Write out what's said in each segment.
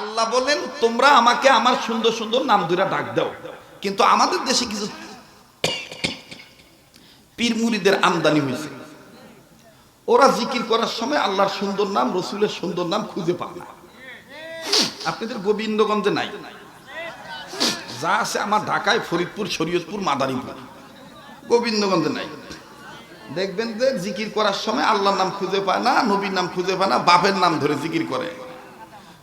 আল্লাহ বলেন, তোমরা আমাকে আমার সুন্দর সুন্দর নাম দুইটা ডাক দাও। কিন্তু আমাদের দেশে কিছু পীর মুরিদের আমদানি হয়েছে। ওরা জিকির করার সময় আল্লাহর সুন্দর নাম, রসুলের সুন্দর নাম খুঁজে পায় না। আপনাদের গোবিন্দগঞ্জে নাই। যা আছে আমার ঢাকায়, ফরিদপুর, শরীয়তপুর, মাদারীপুর। গোবিন্দগঞ্জে নাই। দেখবেন যে জিকির করার সময় আল্লাহর নাম খুঁজে পায় না, নবীর নাম খুঁজে পায় না, বাপের নাম ধরে জিকির করে।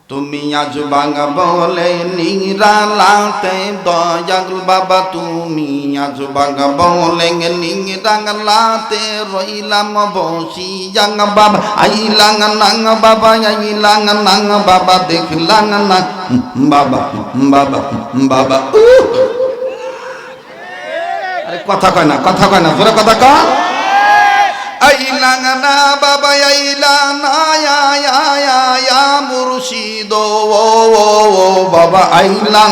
তুমি আজ বাঙা বলে নিরালাতে দয়াল বাবা, তুমি আজ বাঙা বলে নিরালাতে রইলাম বসি জাং বাবা আই আইলাং নাং বাবা আই আইলাং নাং বাবা, দেখলাং না বাবা বাবা বাবা আরে কথা কয় না, কথা কয় না, জোরে কথা কয়। বাবা ও বাবা না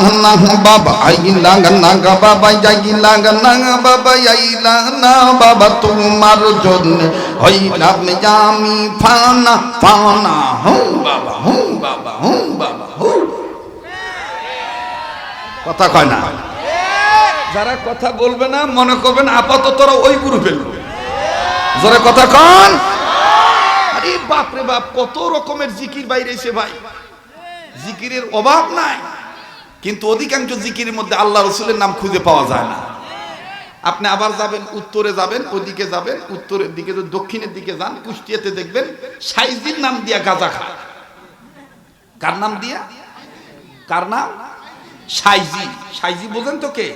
বাবা না বাবা না বাবা না বাবা তোমার জন্য হইলাম আমি ফানা ফানা হুম বাবা হুম বাবা হুম বাবা হুম কথা কয় না। যারা কথা বলবে না, মনে করবেন আপাতত ওই গ্রুপের লোক। জোরে কথা কন। আরে বাপ রে বাপ, কত রকমের জিকির বাইরে এসে ভাই। জিকিরের অভাব নাই। কিন্তু অধিকাংশ জিকিরের মধ্যে আল্লাহ রসুলের নাম খুঁজে পাওয়া যায় না। আপনি আবার যাবেন, উত্তরে যাবেন, ওদিকে যাবেন, উত্তরের দিকে দক্ষিণের দিকে যান, কুষ্টিয়াতে দেখবেন সাইজির নাম দিয়া গাজা খায়। কার নাম দিয়া? কার নাম? সাইজি। সাইজি বোঝেন তো কে?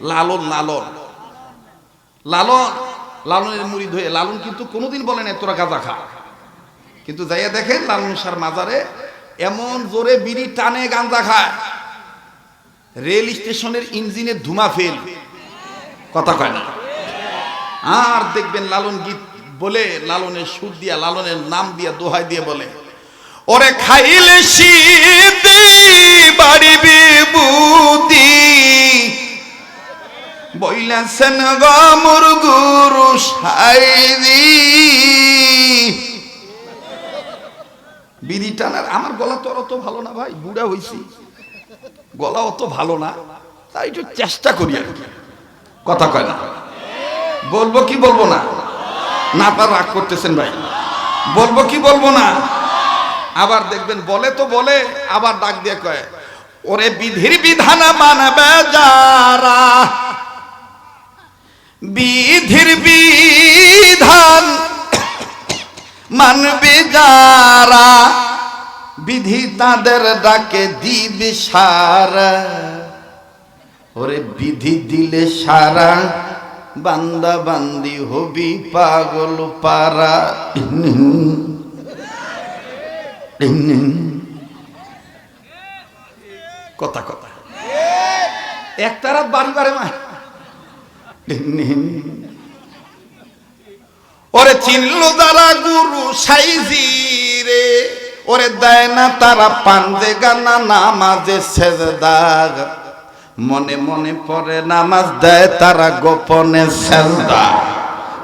লালন লালন। লালন। লালনের মুড়ি ধুয়ে, লালন কিন্তু কোনোদিন বলে না তোরা গাঁজা খা। কিন্তু যাইয়া দেখেন, লালন সার মাজারে এমন জোরে বিড়ি টানে গাঁজা খায়। রেল স্টেশনের ইঞ্জিনের ধুমা ফেল। কথা কয় না। আর দেখবেন লালন গীত বলে, লালনের সুর দিয়া, লালনের নাম দিয়া, দোহাই দিয়ে বলে, ওরে খাইলে শীত বাড়িবি বইলাছেন গমর গুরু সাইদি বিড়ি টানার আমার গলা তো অত ভালো না ভাই, বুড়া হইছি। গলা অত ভালো না, তাই একটু চেষ্টা করি আর কি। কথা কয় না। বলব কি বলব না? না পার রাগ করতেছেন ভাই। বলব কি বলব না? আবার দেখবেন বলে তো বলে, আবার ডাক দিয়ে কয়, ওরে বিধির বিধান মানবে যারা বিধির বিধান মানবে যারা, বিধি তাদের ডাকে দিবে সারা। ওরে বিধি দিলে সারা, বান্দা বান্দি হবি পাগল পারা। কথা কথা। একটা রাত বাড়ি বাড়ে মা ওরে চিনল দ্বারা গুরু সাইজি রে, ওরে দেয় না তারা পান্দে গানা, নামাজে সেজদাগ মনে মনে পড়ে নামাজ দেয় তারা গোপনে সেজদা।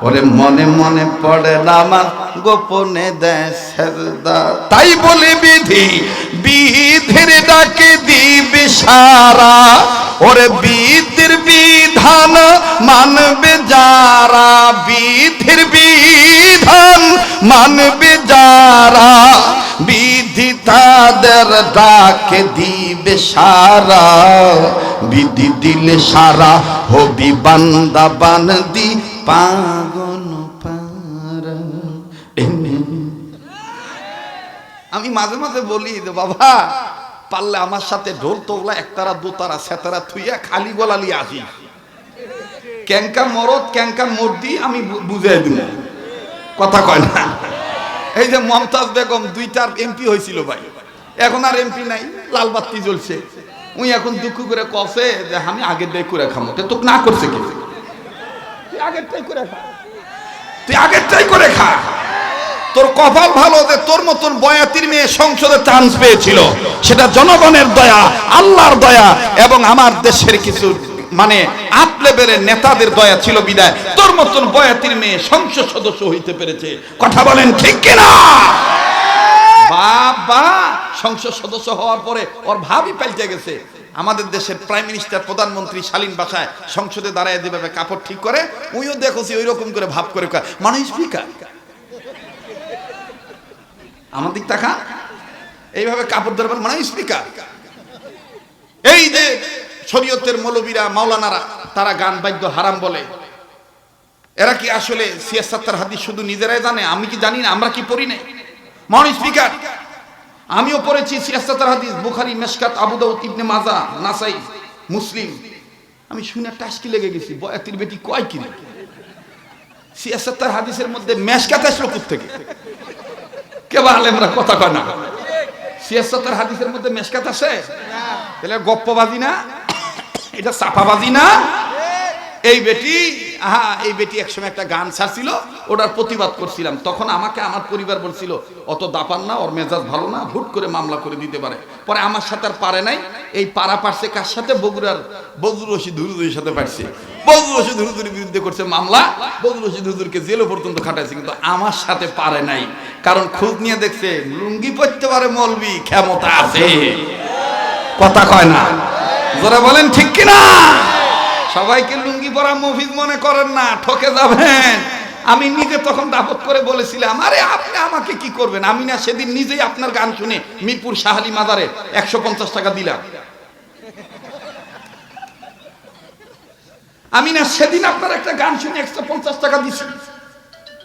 ওরে মনে মনে পড়ে নামাজ গোপনে দেয় সেজদা। তাই বলে বিধি, বিধির ডাকে দিবি সারা। ওরে বিধির বিধান মানবে যারা বিধির বিধান মানবে যারা বিধি তাদের ডাকে দিবে সারা। বিধি দিলে সারা হবি বান্দা বান্দি পারা। আমি মাঝে মাঝে বলি যে, বাবা, পারলে আমার সাথে ঢোল তোলা একতারা, দোতারা সেতারা থুইয়া খালি গলালি আসি ক্যাঙ্কা মরদ ক্যাঙ্কা মর্দি, আমি বুঝাই দিব। কথা কয় না। এই যে মমতাজ বেগম দুইটার এমপি হয়েছিল ভাই। এখন আর এমপি নাই, লাল বাত্তি জ্বলছে। উই এখন দুঃখ করে কসে যে আমি আগের দায় করে খামো। তো না করছে কি? তুই আগেরটাই করে খা। তুই করে খা। তোর কপাল ভালো যে তোর মতন বয়াতির মেয়ে সংসদে চান্স পেয়েছিল। সেটা জনগণের দয়া, আল্লাহর দয়া এবং আমার দেশের কিছু মানে আপ লেভেলের নেতাদের দয়া ছিল বিদায়। তোর মতন বয়াতির মেয়ে সংসদ সদস্য হইতে পেরেছে। কথা বলেন ঠিক কিনা? বাবা, সংসদ সদস্য হওয়ার পরে ওর ভাবই পাল্টে গেছে। আমাদের দেশের প্রাইম মিনিস্টার প্রধানমন্ত্রী শালীন বাসায় সংসদে দাঁড়ায় যেভাবে কাপড় ঠিক করে, উইও দেখছি ওই রকম করে ভাব করে মানে স্পিকার আমার দিক তাকা এইভাবে কাপড় ধরবেন মানে স্পিকার এই যে শরীয়তের মৌলবীরা, মাওলানারা, তারা গান বাদ্য হারাম বলে। এরা কি আসলে সিয়াসাত্তার হাদিস শুধু নিজেরাই জানে? আমি কি জানি না? আমরা কি পড়ি না মহান স্পিকার আমিও পড়েছি সিয়াসাত্তার হাদিস, বুখারি, মেশকাত, আবু দাউদ, ইবনে মাজা, নাসাই, মুসলিম। আমি শুনে টাসকি লেগে গেছি, বয়াতির বেটি কয় কিনে? সিয়াসাত্তার হাদিসের মধ্যে মেশকাত আসলো থেকে কে বা আলেমরা কথা কয় না? সিয়াসাত্তার হাদিসের মধ্যে মেশকাত আছে তাহলে গপ্পবাজি না? এটা চাপাবাজি না? এই বেটি হ্যাঁ এই বেটি একসময় একটা গান ছাড়ছিল, ওটার প্রতিবাদ করছিলাম। তখন আমাকে আমার পরিবার বলছিল, অত দাপান না, ওর মেজাজ ভালো না, হুট করে মামলা করে দিতে পারে। পরে আমার সাথে আর পারে নাই, এই পাড়া পারছে কার সাথে? বগুড়ার বজরুল রশিদ সাথে পারছে। বজরুল রশিদ হুজুরের বিরুদ্ধে করছে মামলা বজরুল রশিদ হুজুরকে জেলও পর্যন্ত খাটাইছে, কিন্তু আমার সাথে পারে নাই। কারণ খোঁজ নিয়ে দেখছে, লুঙ্গি পড়তে পারে মলবি, ক্ষমতা আছে। কথা কয় না। যারা বলেন, ঠিক কিনা? সবাইকে লুঙ্গি পরা মফিজ মনে করেন না, ঠকে যাবেন। আমি নিজে তখন দাপত করে বলেছিলাম, আরে আপনি আমাকে কি করবেন? আমি না সেদিন নিজেই আপনার গান শুনে মিরপুর শাহালি মাদারে একশো পঞ্চাশ টাকা দিলাম। আমি না সেদিন আপনার একটা গান শুনে একশো পঞ্চাশ টাকা দিছি।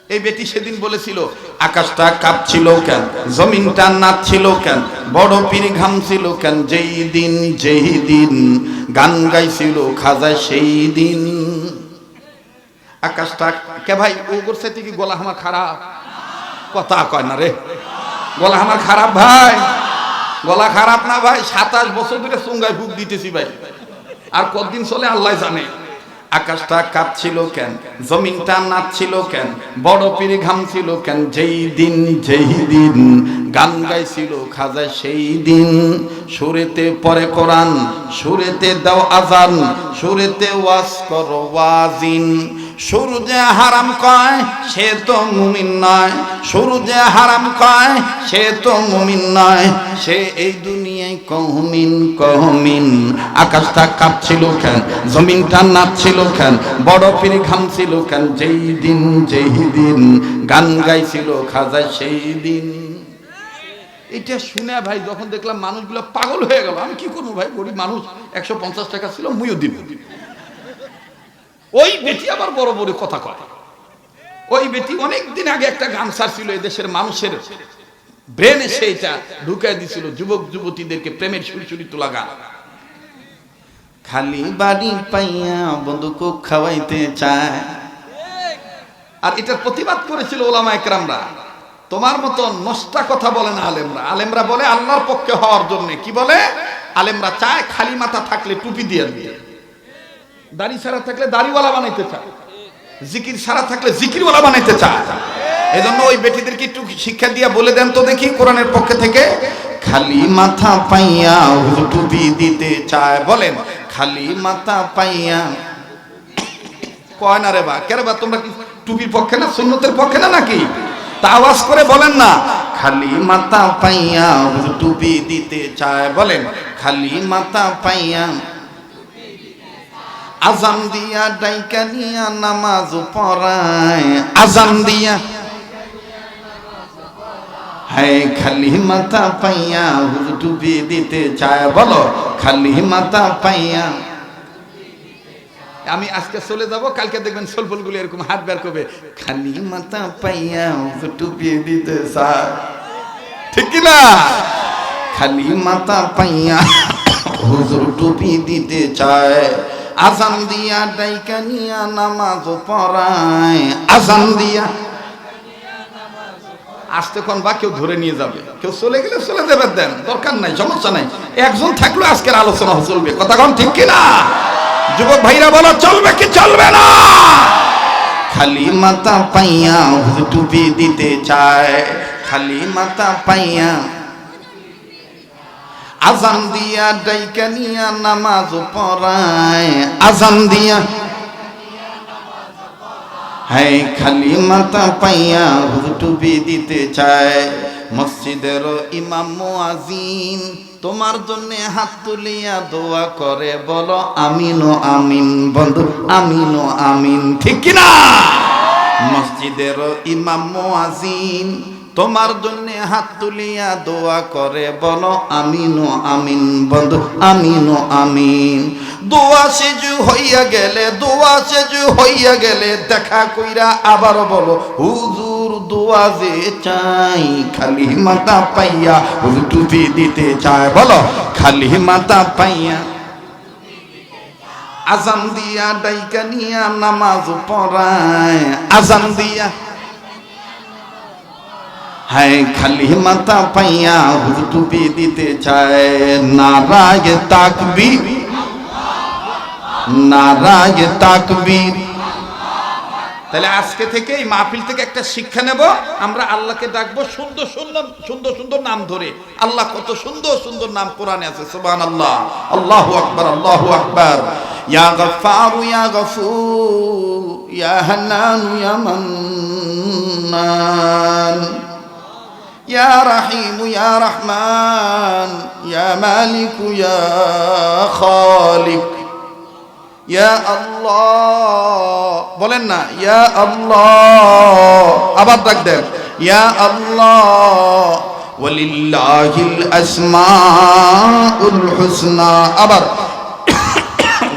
এই বেটি সেদিন বলেছিল, আকাশটা কাঁপছিল কেন? জমিনটা নাচছিল কেন? বড় পীর ঘামছিল কেন? যেই দিন যেই দিন গান গাইছিল খাজা সেই দিন। আকাশটা কে ভাই, ও করছে কি গলা আমার খারাপ। কথা কয় না রে। গলা আমার খারাপ ভাই। গলা খারাপ না ভাই, সাতাশ বছর ধরে চুঙ্গায় বুক দিতেছি ভাই। আর কতদিন চলে আল্লাহ জানে। আকাশটা কাঁপছিল কেন? জমিনটা নাচছিল কেন? বড় পীর ঘামছিল কেন? যেই দিন যেই দিন গান গাইছিল খাজা সেই দিন। সুরেতে পরে কোরআন, সুরেতে দাও আজান সুরেতে ওয়াজ করো ওয়াজিন। সুর যে হারাম কয়, সে তো মুমিন নয়। সুর যে হারাম কয়, সে তো মুমিন নয়। সে এই দুনিয়ায় কহমিন কহমিন আকাশটা কাঁপছিল কেন? জমিনটা নাচছিল কেন? বড় পীর ঘামছিল কেন? যেই দিন যেই দিন গান গাইছিল খাজা, সেই দিন। এটা শুনে ভাই যখন দেখলাম মানুষগুলো পাগল হয়ে গেল। আমি কি করব ভাই? গরিব মানুষ, একশো পঞ্চাশ টাকা ছিল, মুইও দিব। ওই বেটি আবার বড় বড় কথা কয়। ওই বেটি অনেক দিন আগে একটা গান এই দেশের মানুষের। ব্রেনে সেইটা ঢুকাই দিছিল, যুবক, যুবতীদেরকে প্রেমের সুরসুরি তোলা গান। খালি বাড়ি পাইয়া বন্ধুকে খাওয়াইতে চায়। আর এটার প্রতিবাদ করেছিল ওলামা একরামরা। তোমার মতো নষ্টা কথা বলে না আলেমরা। আলেমরা বলে, আল্লাহর পক্ষে হওয়ার জন্য। কি বলে? আলেমরা চায় খালি মাথা থাকলে টুপি দিয়ে দিয়ে। দাড়ি সারা থাকলে দাড়িওয়ালা বানাইতে চায়। জিকির সারা থাকলে জিকিরওয়ালা বানাইতে চায়। এই জন্য ওই বেটিদেরকে একটু শিক্ষা দিয়া বলে দেন তো দেখি কোরআনের পক্ষে থেকে। খালি মাথা পাইয়া টুপি দিতে চায়, বলেন, খালি মাথা পাইয়া। কয় না রে বা কেরে বা, তোমরা কি টুপির পক্ষে না, সুন্নতের পক্ষে না নাকি? তা আওয়াজ করে বলেন না। খালি মাথা পাইয়া টুপি দিতে চায়, বলেন, খালি মাথা পাইয়া। আজান দিয়া ডাইকা নিয়া নামাজ পড়ায়। আজান দিয়া। হ্যাঁ খালি মাথা পাইয়া টুপি দিতে চায়। বলো, খালি মাথা পাইয়া। আমি আজকে চলে যাব, কালকে দেখবেন সলফলগুলো এরকম হাত বের করবে। খালি মাথা পাইয়া টুপি দিতে চায়। ঠিক না? খালি মাথা পাইয়া হুজুর টুপি দিতে চায়। আজান দিয়া ডাইকা নিয়া নামাজ পড়ায়। আজান দিয়া। আসতে কোন বা কেউ ধরে নিয়ে যাবে। কেউ চলে গেলে চলে যাবে দেন, দরকার নাই, সমস্যা নাই। একজন থাকলে আজকের আলোচনা চলবে। কথা কন ঠিক কিনা? যুবক ভাইরা বলো, চলবে কি চলবে না? খালি মাতা পাইয়া টুপি দিতে চায়। খালি মাতা পাইয়া আজান দিয়া ডাইকা নিয়া নামাজ পড়ায়। আজান দিয়া। হ্যাঁ খালি মাথা পাইয়া টুপি দিতে চায়। মসজিদের ইমাম মুয়াজিন তোমার জন্য হাত তুলিয়া দোয়া করে, বলো, আমিন ও আমিন, বন্ধু, আমিন ও আমিন, ঠিক কিনা? মসজিদের ইমাম মুয়াজিন তোমার জন্য হাত তুলিয়া দোয়া করে, বলো, আমিন আমিন বন্ধু, আমিন আমিন। দোয়া সেজু হইয়া গেলে, দোয়া সেজু হইয়া গেলে, দেখা কইরা আবার বলো, হুজুর দোয়া যে চাই, খালি মাথা পাইয়া টুপি দিতে চায়। বলো, খালি মাথা পাইয়া। আজান দিয়া ডাইকা নিয়া নামাজ পড়ায়, আজান দিয়া হায় খালি মাথা পাইয়া হুজুর টুপি দিতে চায়। নারায় তাকবীর। নারায় তাকবীর। তাহলে আজকে থেকে এই মাহফিল থেকে একটা শিক্ষা নেব। আমরা আল্লাহকে ডাকবো সুন্দর সুন্দর সুন্দর সুন্দর নাম ধরে। আল্লাহ কত সুন্দর সুন্দর নাম কোরআনে আছে সুবহান আল্লাহ আল্লাহু আকবার আল্লাহু আকবার। ইয়া গফফার, ইয়া গফুর, ইয়া হান্নান, ইয়া মান্নান। ইয়া রাহিম ইয়া রহমান ইয়া মালিক ইয়া খালিক ইয়া আল্লাহ বলেন না ইয়া আল্লাহ আবার ডাক দেন ইয়া আল্লাহ ওয়ালিল্লাহিল আসমাউল হুসনা। আবার,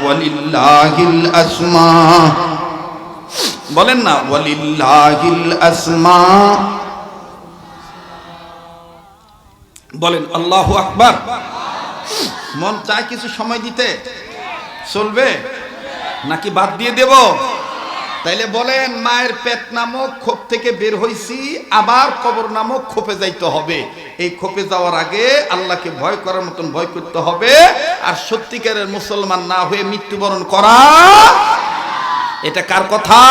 ওয়ালিল্লাহিল আসমা। বলেন না, ওয়ালিল্লাহিল আসমা। বলেন, আল্লাহ আকবার। মন চায় কিছু সময় দিতে। চলবে? নাকি বাদ দিয়ে দেব? তাইলে বলেন, মায়ের পেট নামক খোপ থেকে বের হইছি, আবার কবর নামক খোপে যাইতে হবে। এই খোপে যাওয়ার আগে আল্লাহকে ভয় করার মতন ভয় করতে হবে। আর সত্যিকারের মুসলমান না হয়ে মৃত্যুবরণ করা, এটা কার কথা?